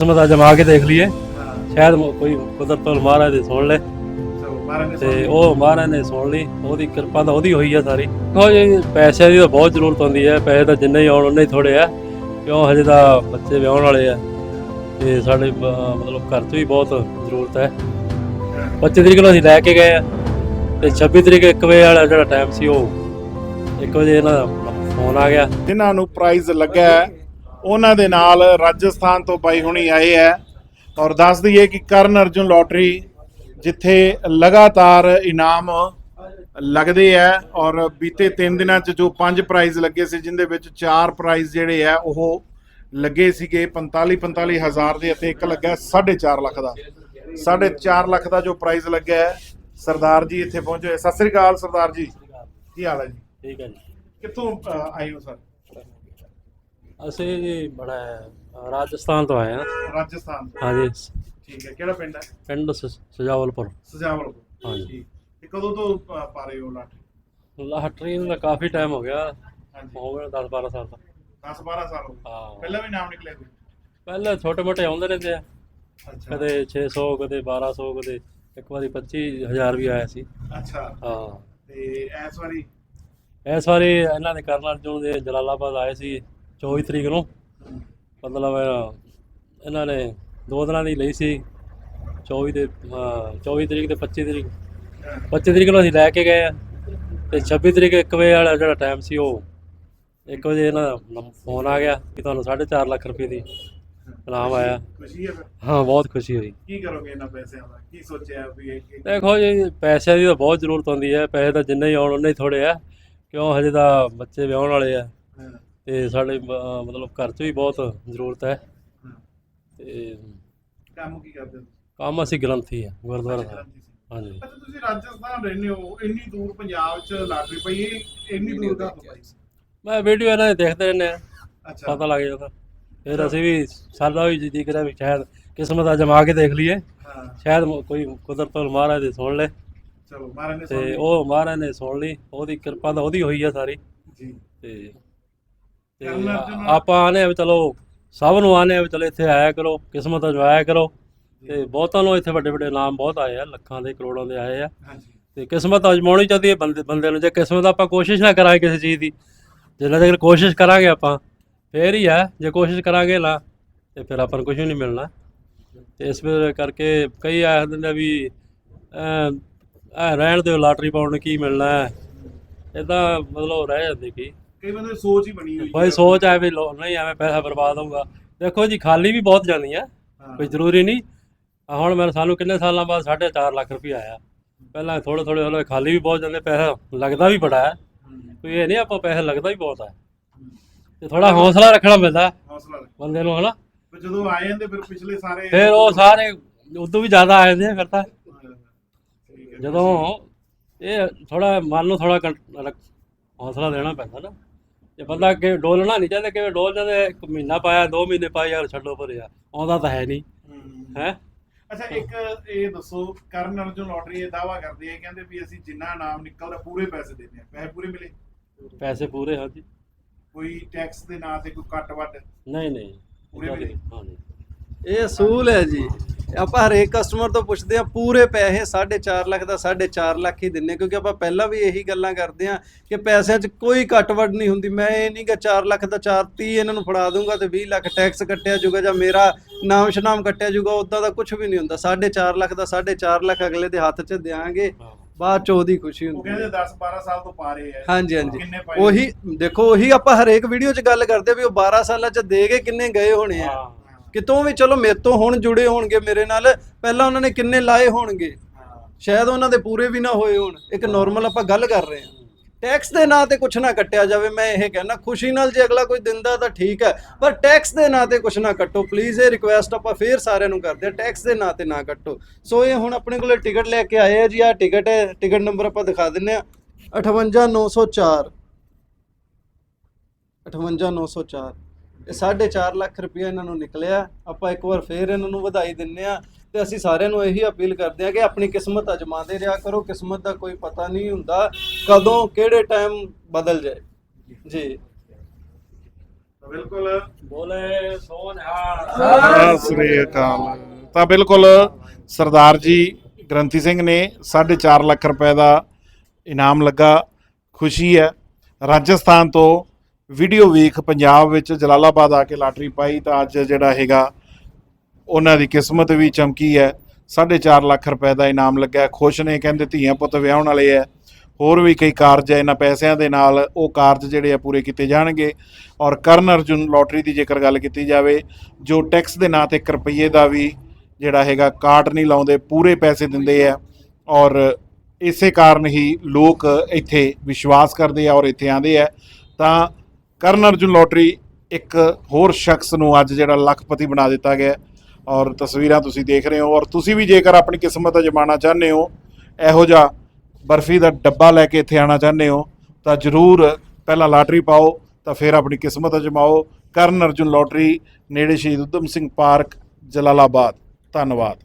ਕਿਸਮਤ ਦਾ ਜਮਾ ਕੇ ਦੇਖ ਲਈਏ। ਸ਼ਾਇਦ ਕੋਈ ਕੁਦਰਤ ਤੋਂ ਮਹਾਰਾਜ ਦੀ ਸੁਣ ਲੈ ਤੇ ਉਹ ਮਹਾਰਾਜ ਨੇ ਸੁਣ ਲਈ। ਉਹਦੀ ਕਿਰਪਾ ਤਾਂ ਉਹਦੀ ਹੋਈ ਆ ਸਾਰੀ। ਹੋ ਜੀ ਪੈਸੇ ਦੀ ਤਾਂ ਬਹੁਤ ਜ਼ਰੂਰਤ ਹੁੰਦੀ ਹੈ ਪੈਸੇ ਤਾਂ ਜਿੰਨੇ ਹੀ ਆਉਣ ਉਨੇ ਹੀ ਥੋੜੇ ਆ। ਕਿਉਂ ਹਜੇ ਤਾਂ ਬੱਚੇ ਵਿਆਹਣ ਵਾਲੇ ਆ। ਤੇ ਸਾਡੇ ਮਤਲਬ ਘਰ 'ਚ ਵੀ ਬਹੁਤ ਜ਼ਰੂਰਤ ਹੈ। 25 ਤਰੀਕ ਨੂੰ ਅਸੀਂ ਲੈ ਕੇ ਗਏ ਆ। ਤੇ 26 ਤਰੀਕ 1 ਵਜੇ ਵਾਲਾ ਜਿਹੜਾ ਟਾਈਮ ਸੀ ਉਹ 1 ਵਜੇ ਇਹਨਾਂ ਦਾ ਫੋਨ ਆ ਗਿਆ। ਜਿਨ੍ਹਾਂ ਨੂੰ ਪ੍ਰਾਈਜ਼ ਲੱਗਾ ਹੈ, ਉਹਨਾਂ ਦੇ ਨਾਲ ਰਾਜਸਥਾਨ ਤੋਂ ਬਾਈ ਹੁਣੀ ਆਏ ਹੈ। ਔਰ ਦੱਸ ਦਈਏ ਕਿ ਕਰਨ ਅਰਜੁਨ ਲੋਟਰੀ ਜਿੱਥੇ ਲਗਾਤਾਰ ਇਨਾਮ ਲੱਗਦੇ ਆ ਔਰ ਬੀਤੇ 3 ਦਿਨਾਂ ਚ ਜੋ ਪੰਜ ਪ੍ਰਾਈਜ਼ ਲੱਗੇ ਸੀ ਜਿੰਦੇ ਵਿੱਚ ਚਾਰ ਪ੍ਰਾਈਜ਼ ਜਿਹੜੇ ਆ ਉਹ ਲੱਗੇ ਸੀਗੇ 45 45 ਹਜ਼ਾਰ ਦੇ ਅਤੇ ਇੱਕ ਲੱਗਾ 4.5 ਲੱਖ ਦਾ। 4.5 ਲੱਖ ਦਾ ਜੋ ਪ੍ਰਾਈਜ਼ ਲੱਗਾ ਹੈ ਸਰਦਾਰ ਜੀ ਇੱਥੇ ਪਹੁੰਚੇ। ਸਤਿ ਸ੍ਰੀ ਅਕਾਲ ਸਰਦਾਰ ਜੀ। ਕੀ ਹਾਲ ਹੈ ਜੀ? ਠੀਕ ਹੈ ਜੀ। ਕਿੱਥੋਂ ਆਏ ਹੋ ਸਰ? ਅਸੀਂ ਜੀ ਬੜਾ ਰਾਜਸਥਾਨ ਤੋਂ ਆਏ ਹਾਂ ਰਾਜਸਥਾਨ ਤੋਂ। ਹਾਂਜੀ। ਠੀਕ ਹੈ ਕਿਹੜਾ ਪਿੰਡ ਹੈ? ਪਿੰਡ ਸ- ਸਜਾਵਲਪੁਰ। ਹਾਂਜੀ। ਠੀਕ। ਤੇ ਕਦੋਂ ਤੋਂ ਪਾ ਰਹੇ ਹੋ ਲਾਟਰੀ ਲਾਟਰੀ ਨੂੰ ਤਾਂ ਕਾਫੀ ਟਾਈਮ ਹੋ ਗਿਆ। ਹਾਂਜੀ। ਹੋ ਗਿਆ 10 12 ਸਾਲ ਦਾ 10 12 ਸਾਲ ਹੋ ਗਏ। ਹਾਂ। ਪਹਿਲਾਂ ਵੀ ਨਾਮ ਨਿਕਲੇ ਕੋਈ? ਪਹਿਲੇ ਛੋਟੇ ਮੋਟੇ ਆਉਂਦੇ ਰਹਿੰਦੇ ਆ। ਅੱਛਾ। ਕਦੇ 600 ਕਦੇ 1200 ਕਦੇ ਇੱਕ ਵਾਰੀ 25000 ਵੀ ਆਇਆ ਸੀ। ਅੱਛਾ। ਹਾਂ। ਤੇ ਇਸ ਵਾਰੀ? ਇਸ ਵਾਰੀ ਇਹਨਾਂ ਦੇ ਕਰਨ ਅਰਜੁਨ ਦੇ ਜਲਾਲਾਬਾਦ ਆਏ ਸੀ। 24 ਤਰੀਕ ਨੂੰ। ਮਤਲਬ ਇਹਨਾਂ ਨੇ ਦੋ ਦਿਨਾਂ ਦੀ ਲਈ ਸੀ। 24 ਦੇ ਹਾਂ, 24 ਤਰੀਕ ਤੇ 25 ਤਰੀਕ। 25 ਤਰੀਕ ਨੂੰ ਅਸੀਂ ਲੈ ਕੇ ਗਏ ਆ। ਤੇ 26 ਤਰੀਕ 1 ਵਜੇ ਵਾਲਾ ਜਿਹੜਾ ਟਾਈਮ ਸੀ ਉਹ 1 ਵਜੇ ਇਹਨਾਂ ਦਾ ਫੋਨ ਆ ਗਿਆ ਕਿ ਤੁਹਾਨੂੰ 4.5 ਲੱਖ ਰੁਪਏ ਦੀ ਇਨਾਮ ਆਇਆ। ਖੁਸ਼ੀ ਹੈ ਬਹੁਤ ਖੁਸ਼ੀ ਹੋਈ। ਕੀ ਕਰੋਗੇ ਇਹਨਾਂ ਪੈਸਿਆਂ ਦਾ? ਕੀ ਸੋਚਿਆ ਵੀ ਇਹ ਦੇਖੋ ਜੀ ਪੈਸਿਆਂ ਦੀ ਤਾਂ ਬਹੁਤ ਜ਼ਰੂਰਤ ਹੁੰਦੀ ਹੈ। ਪੈਸੇ ਤਾਂ ਜਿੰਨੇ ਹੀ ਆਉਣ ਉਨੇ ਹੀ ਥੋੜੇ ਆ। ਕਿਉਂ? ਹਜੇ ਤਾਂ ਬੱਚੇ ਵਿਆਹਣ ਵਾਲੇ ਆ। ਤੇ ਸਾਡੇ ਮਤਲਬ ਘਰ 'ਚ ਵੀ ਬਹੁਤ ਜ਼ਰੂਰਤ ਹੈ। ਤੇ ਕੰਮ ਕੀ ਕਰਦੇ ਹੋ ਕੰਮ ਅਸੀਂ ਗ੍ਰੰਥੀ ਆ ਗੁਰਦੁਆਰਾ ਸੀ। ਹਾਂਜੀ। ਅੱਛਾ ਤੁਸੀਂ ਰਾਜਸਥਾਨ ਰਹਿੰਦੇ ਹੋ ਇੰਨੀ ਦੂਰ ਪੰਜਾਬ 'ਚ ਲਾਟਰੀ ਪਈ ਇਹ ਇੰਨੀ ਦੂਰ ਦਾ ਪਈ ਮੈਂ ਵੀਡੀਓ ਇਹਨਾਂ ਦੇ ਦੇਖਦੇ ਰਹਿੰਦੇ ਆ ਅੱਛਾ। ਪਤਾ ਲੱਗ ਜਾਂਦਾ। ਫਿਰ ਅਸੀਂ ਵੀ ਸਾਡਾ ਵੀ ਜੀ ਕਰਿਆ ਵੀ ਸ਼ਾਇਦ ਕਿਸਮਤ ਦਾ ਜਮਾ ਕੇ ਦੇਖ ਲਈਏ। ਹਾਂ। ਸ਼ਾਇਦ ਮ- ਕੋਈ ਕੁਦਰਤ ਤੋਂ ਮਹਾਰਾਜ ਦੀ ਸੁਣ ਲੈ। ਚਲੋ ਮਹਾਰਾਜ ਨੇ ਤੇ ਸੁਣ ਉਹ ਮਹਾਰਾਜ ਨੇ ਸੁਣ ਲਈ ਉਹਦੀ ਕਿਰਪਾ ਤਾਂ ਉਹਦੀ ਹੋਈ ਆ ਸਾਰੀ। ਜੀ। ਤੇ ਤੇ ਆਪਾਂ ਆਨੇ ਵੀ ਚਲੋ ਸਭ ਨੂੰ ਆਨੇ ਵੀ ਚਲੋ ਇੱਥੇ ਆਇਆ ਕਰੋ ਕਿਸਮਤ ਅਜਵਾਇਆ ਕਰੋ। ਤੇ ਬਹੁਤਾਂ ਨੂੰ ਇੱਥੇ ਵੱਡੇ ਵੱਡੇ ਨਾਮ ਬਹੁਤ ਆਏ ਆ ਲੱਖਾਂ ਦੇ ਕਰੋੜਾਂ ਦੇ ਆਏ ਆ। ਤੇ ਕਿਸਮਤ ਅਜਮਾਉਣੀ ਚਾਹੀਦੀ ਹੈ ਬੰਦੇ ਬੰਦੇ ਨੂੰ ਜੇ ਕਿਸਮਤ ਆਪਾਂ ਕੋਸ਼ਿਸ਼ ਨਾ ਕਰਾਂਗੇ ਕਿਸੇ ਚੀਜ਼ ਦੀ ਜਿੰਨਾ ਚਿਰ ਕੋਸ਼ਿਸ਼ ਕਰਾਂਗੇ ਆਪਾਂ ਫੇਰ ਹੀ ਆ ਜੇ ਕੋਸ਼ਿਸ਼ ਕਰਾਂਗੇ ਨਾ ਤੇ ਫਿਰ ਆਪਾਂ ਨੂੰ ਕੁਝ ਨਹੀਂ ਮਿਲਣਾ। ਤੇ ਇਸ ਵੇ ਕਰਕੇ ਕਈ ਆਖ ਦਿੰਦੇ ਆ ਵੀ ਐ ਰਹਿਣ ਦਿਓ ਲਾਟਰੀ ਪਾਉਣ ਨੂੰ ਕੀ ਮਿਲਣਾ। ਹੈ ਇਦਾਂ ਮਤਲਬ ਰਹਿ ਜਾਂਦੇ ਕੀ। ਕਈ ਬੰਦੇ ਸੋਚ ਹੀ ਬਣੀ ਹੋਈ ਭਾਈ ਹੈ। ਸੋਚ ਆ ਵੀ ਲੋ- ਨਹੀਂ ਐਵੇਂ ਪੈਸਾ ਬਰਬਾਦ ਹੋਊਗਾ। ਦੇਖੋ ਜੀ ਖਾਲੀ ਵੀ ਬਹੁਤ ਜਾਂਦੀਆਂ ਹਾਂ। ਕੋਈ ਜ਼ਰੂਰੀ ਨਹੀਂ। ਆਹ ਹੁਣ ਮੈਨੂੰ ਸਾਨੂੰ ਕਿੰਨੇ ਸਾਲਾਂ ਬਾਅਦ 4.5 ਲੱਖ ਰੁਪਏ ਆਇਆ। ਪਹਿਲਾਂ ਥੋੜੇ ਥੋੜੇ ਹੌਲੇ ਖਾਲੀ ਵੀ ਬਹੁਤ ਜਾਂਦੇ ਪੈਸਾ ਲੱਗਦਾ ਵੀ ਬੜਾ ਹੈ। ਕੋਈ ਇਹ ਨਹੀਂ ਆਪਾਂ ਪੈਸਾ ਲੱਗਦਾ ਵੀ ਬਹੁਤ ਹੈ। ਤੇ ਥੋੜਾ ਹੌਸਲਾ ਰੱਖਣਾ ਪੈਂਦਾ ਹੌਸਲਾ ਰੱਖ ਬੰਦੇ ਨੂੰ ਹਨਾ? ਫਿਰ ਜਦੋਂ ਆਏ ਜਾਂਦੇ ਫਿਰ ਪਿਛਲੇ ਸਾਰੇ ਫਿਰ ਉਹ ਸਾਰੇ ਉਦੋਂ ਵੀ ਜ਼ਿਆਦਾ ਆ ਜਾਂਦੇ ਆ ਫਿਰ ਤਾਂ। ਠੀਕ ਹੈ। ਜਦੋਂ ਇਹ ਥੋੜਾ ਮਨ ਨੂੰ ਥੋੜਾ ਹੌਸਲਾ ਦੇਣਾ ਪੈਂਦਾ ਨਾ। ਜੇ ਬੰਦਾ ਕਿ ਡੋਲਣਾ ਨਹੀਂ ਚਾਹੁੰਦਾ ਕਿ ਡੋਲ ਜਾਂਦੇ? ਇੱਕ ਮਹੀਨਾ ਪਾਇਆ ਦੋ ਮਹੀਨੇ ਪਾਇਆ ਯਾਰ ਛੱਡੋ ਪਰ ਯਾਰ ਆਉਂਦਾ ਤਾਂ ਹੈ ਨਹੀਂ। ਹੂੰ। ਹੈ? ਅੱਛਾ ਇੱਕ ਇਹ ਦੱਸੋ ਕਰਨ ਅਰਜੁਨ ਲੋਟਰੀ ਇਹ ਦਾਵਾ ਕਰਦੇ ਆ ਕਹਿੰਦੇ ਵੀ ਅਸੀਂ ਜਿੰਨਾ ਨਾਮ ਨਿਕਲਦਾ ਪੂਰੇ ਪੈਸੇ ਦਿੰਦੇ ਆ। ਪੈਸੇ ਪੂਰੇ ਮਿਲੇ? ਪੈਸੇ ਪੂਰੇ ਹਾਂ ਜੀ ਕੋਈ ਟੈਕਸ ਦੇ ਨਾਂ ਤੇ ਕੋਈ ਕੱਟ ਵੱਟ ਨਹੀਂ ਨਹੀਂ। ਪੂਰੇ ਮਿਲੇ? ਹਾਂ ਇਹ ਅਸੂਲ ਹੈ ਜੀ। ਆਪਾਂ ਹਰੇਕ ਕਸਟਮਰ ਤੋਂ ਪੁੱਛਦੇ ਆ ਪੂਰੇ ਪੈਸੇ 4.5 ਲੱਖ ਦਾ 4.5 ਲੱਖ ਹੀ ਦਿੰਨੇ ਕਿਉਂਕਿ ਆਪਾਂ ਪਹਿਲਾਂ ਵੀ ਇਹੀ ਗੱਲਾਂ ਕਰਦੇ ਆ ਕਿ ਪੈਸਿਆਂ 'ਚ ਕੋਈ ਘਟਵੜ ਨਹੀਂ ਹੁੰਦੀ। ਮੈਂ ਇਹ ਨਹੀਂ ਕਿ 4 ਲੱਖ ਦਾ 4 30 ਇਹਨਾਂ ਨੂੰ ਫੜਾ ਦੂੰਗਾ ਤੇ 20 ਲੱਖ ਟੈਕਸ ਕੱਟਿਆ ਜਾਊਗਾ ਜਾਂ ਮੇਰਾ ਨਾਮ ਸ਼ਨਾਮ ਕੱਟਿਆ ਜਾਊਗਾ ਉਦਾਂ ਦਾ ਕੁਝ ਵੀ ਨਹੀਂ ਹੁੰਦਾ। 4.5 ਲੱਖ ਦਾ 4.5 ਲੱਖ ਅਗਲੇ ਦੇ ਹੱਥ 'ਚ ਦਿਆਂਗੇ ਹਾਂ ਬਾਅਦ 'ਚ ਉਹਦੀ ਖੁਸ਼ੀ ਉਹ ਹੁੰਦੀ ਕਹਿੰਦੇ ਹੈ 10 12 ਸਾਲ ਤੋਂ ਪਾ ਰਹੇ ਆ। ਹਾਂਜੀ ਹਾਂਜੀ। ਉਹੀ ਦੇਖੋ ਉਹੀ ਆਪਾਂ ਹਰੇਕ ਵੀਡੀਓ 'ਚ ਗੱਲ ਕਰਦੇ ਵੀ ਉਹ 12 ਸਾਲਾਂ 'ਚ ਦੇ ਕੇ ਕਿੰਨੇ ਗਏ ਹੋਣੇ ਆ। ਕਿਤੋਂ ਵੀ ਚਲੋ ਮੇਰੇ ਤੋਂ ਹੁਣ ਜੁੜੇ ਹੋਣਗੇ ਮੇਰੇ ਨਾਲ ਪਹਿਲਾਂ ਉਹਨਾਂ ਨੇ ਕਿੰਨੇ ਲਾਏ ਹੋਣਗੇ? ਸ਼ਾਇਦ ਉਹਨਾਂ ਦੇ ਪੂਰੇ ਵੀ ਨਾ ਹੋਏ ਹੋਣ ਇੱਕ ਨਾਰਮਲ ਆਪਾਂ ਗੱਲ ਕਰ ਰਹੇ ਹਾਂ। ਟੈਕਸ ਦੇ ਨਾਂ ਤੇ ਕੁਝ ਨਾ ਕੱਟਿਆ ਜਾਵੇ ਮੈਂ ਇਹ ਕਹਿਣਾ ਖੁਸ਼ੀ ਨਾਲ ਜੇ ਅਗਲਾ ਕੋਈ ਦਿੰਦਾ ਤਾਂ ਠੀਕ ਹੈ ਪਰ ਟੈਕਸ ਦੇ ਨਾਂ ਤੇ ਕੁਝ ਨਾ ਕੱਟੋ ਪਲੀਜ਼ ਇਹ ਰਿਕੁਐਸਟ ਆਪਾਂ ਫੇਰ ਸਾਰਿਆਂ ਨੂੰ ਕਰਦੇ ਆ ਟੈਕਸ ਦੇ ਨਾਂ ਤੇ ਨਾ ਕੱਟੋ। ਸੋ ਇਹ ਹੁਣ ਆਪਣੇ ਕੋਲੇ ਟਿਕਟ ਲੈ ਕੇ ਆਏ ਆ ਜੀ ਆ ਟਿਕਟ ਹੈ ਟਿਕਟ ਨੰਬਰ ਆਪਾਂ ਦਿਖਾ ਦਿੰਨੇ ਆ 58904 58904 ਇਹ 4.5 ਲੱਖ ਰੁਪਏ ਇਹਨਾਂ ਨੂੰ ਨਿਕਲਿਆ। ਆਪਾਂ ਇੱਕ ਵਾਰ ਫੇਰ ਇਹਨਾਂ ਨੂੰ ਵਧਾਈ ਦਿੰਨੇ ਆ ਤੇ ਅਸੀਂ ਸਾਰਿਆਂ ਨੂੰ ਇਹੀ ਅਪੀਲ ਕਰਦੇ ਆ ਕਿ ਆਪਣੀ ਕਿਸਮਤ ਅਜਮਾਉਂਦੇ ਰਿਹਾ ਕਰੋ। ਕਿਸਮਤ ਦਾ ਕੋਈ ਪਤਾ ਨਹੀਂ ਹੁੰਦਾ ਕਦੋਂ ਕਿਹੜੇ ਟਾਈਮ ਬਦਲ ਜਾਏ। ਜੀ। ਬਿਲਕੁਲ ਬੋਲੇ ਸੋਨਹਾਰ ਸਤਿ ਸ੍ਰੀ ਅਕਾਲ। ਤਾਂ ਬਿਲਕੁਲ ਸਰਦਾਰ ਜੀ ਗ੍ਰੰਥੀ ਸਿੰਘ ਨੇ 4.5 ਲੱਖ ਰੁਪਏ ਦਾ ਇਨਾਮ ਲੱਗਾ। ਖੁਸ਼ੀ ਹੈ। ਰਾਜਸਥਾਨ ਤੋਂ ਵੀਡੀਓ ਵੇਖ ਪੰਜਾਬ ਵਿੱਚ ਜਲਾਲਾਬਾਦ ਆ ਕੇ ਲਾਟਰੀ ਪਾਈ ਤਾਂ ਅੱਜ ਜਿਹੜਾ ਹੈਗਾ, ਉਹਨਾਂ ਦੀ ਕਿਸਮਤ ਵੀ ਚਮਕੀ ਹੈ। 4.5 ਲੱਖ ਰੁਪਏ ਦਾ ਇਨਾਮ ਲੱਗਾ ਖੁਸ਼ ਨੇ, ਕਹਿੰਦੇ ਧੀਆਂ ਪੁੱਤ ਵਿਆਹਣ ਵਾਲੇ ਹੈ ਹੋਰ ਵੀ ਕਈ ਕਾਰਜ ਹੈ ਇਹਨਾਂ ਪੈਸਿਆਂ ਦੇ ਨਾਲ ਉਹ ਕਾਰਜ ਜਿਹੜੇ ਆ ਪੂਰੇ ਕੀਤੇ ਜਾਣਗੇ। ਔਰ ਕਰਨ ਅਰਜੁਨ ਲੋਟਰੀ ਦੀ ਜੇਕਰ ਗੱਲ ਕੀਤੀ ਜਾਵੇ, ਜੋ ਟੈਕਸ ਦੇ ਨਾਂ ਤੇ 1 ਰੁਪਏ ਦਾ ਵੀ ਜਿਹੜਾ ਹੈਗਾ ਕਾਟ ਨਹੀਂ ਲਾਉਂਦੇ, ਪੂਰੇ ਪੈਸੇ ਦਿੰਦੇ ਆ। ਔਰ ਇਸੇ ਕਾਰਨ ਹੀ ਲੋਕ ਇੱਥੇ ਵਿਸ਼ਵਾਸ ਕਰਦੇ ਆ ਔਰ ਇੱਥੇ ਆਉਂਦੇ ਆ। ਤਾਂ ਕਰਨ ਅਰਜੁਨ ਲੋਟਰੀ ਇੱਕ ਹੋਰ ਸ਼ਖਸ ਨੂੰ ਅੱਜ ਜਿਹੜਾ ਲੱਖਪਤੀ ਬਣਾ ਦਿੱਤਾ ਗਿਆ ਔਰ ਤਸਵੀਰਾਂ ਤੁਸੀਂ ਦੇਖ ਰਹੇ ਹੋ ਔਰ ਤੁਸੀਂ ਵੀ ਜੇਕਰ ਆਪਣੀ ਕਿਸਮਤ ਅਜਮਾਉਣਾ ਚਾਹੁੰਦੇ ਹੋ, ਇਹੋ ਜਿਹਾ ਬਰਫੀ ਦਾ ਡੱਬਾ ਲੈ ਕੇ ਇੱਥੇ ਆਉਣਾ ਚਾਹੁੰਦੇ ਹੋ, ਤਾਂ ਜਰੂਰ ਪਹਿਲਾਂ ਲਾਟਰੀ ਪਾਓ, ਤਾਂ ਫਿਰ ਆਪਣੀ ਕਿਸਮਤ ਅਜਮਾਓ। ਕਰਨ ਅਰਜੁਨ ਲੋਟਰੀ, ਨੇੜੇ ਸ਼ਹੀਦ ਉਧਮ ਸਿੰਘ ਪਾਰਕ, ਜਲਾਲਾਬਾਦ। ਧੰਨਵਾਦ।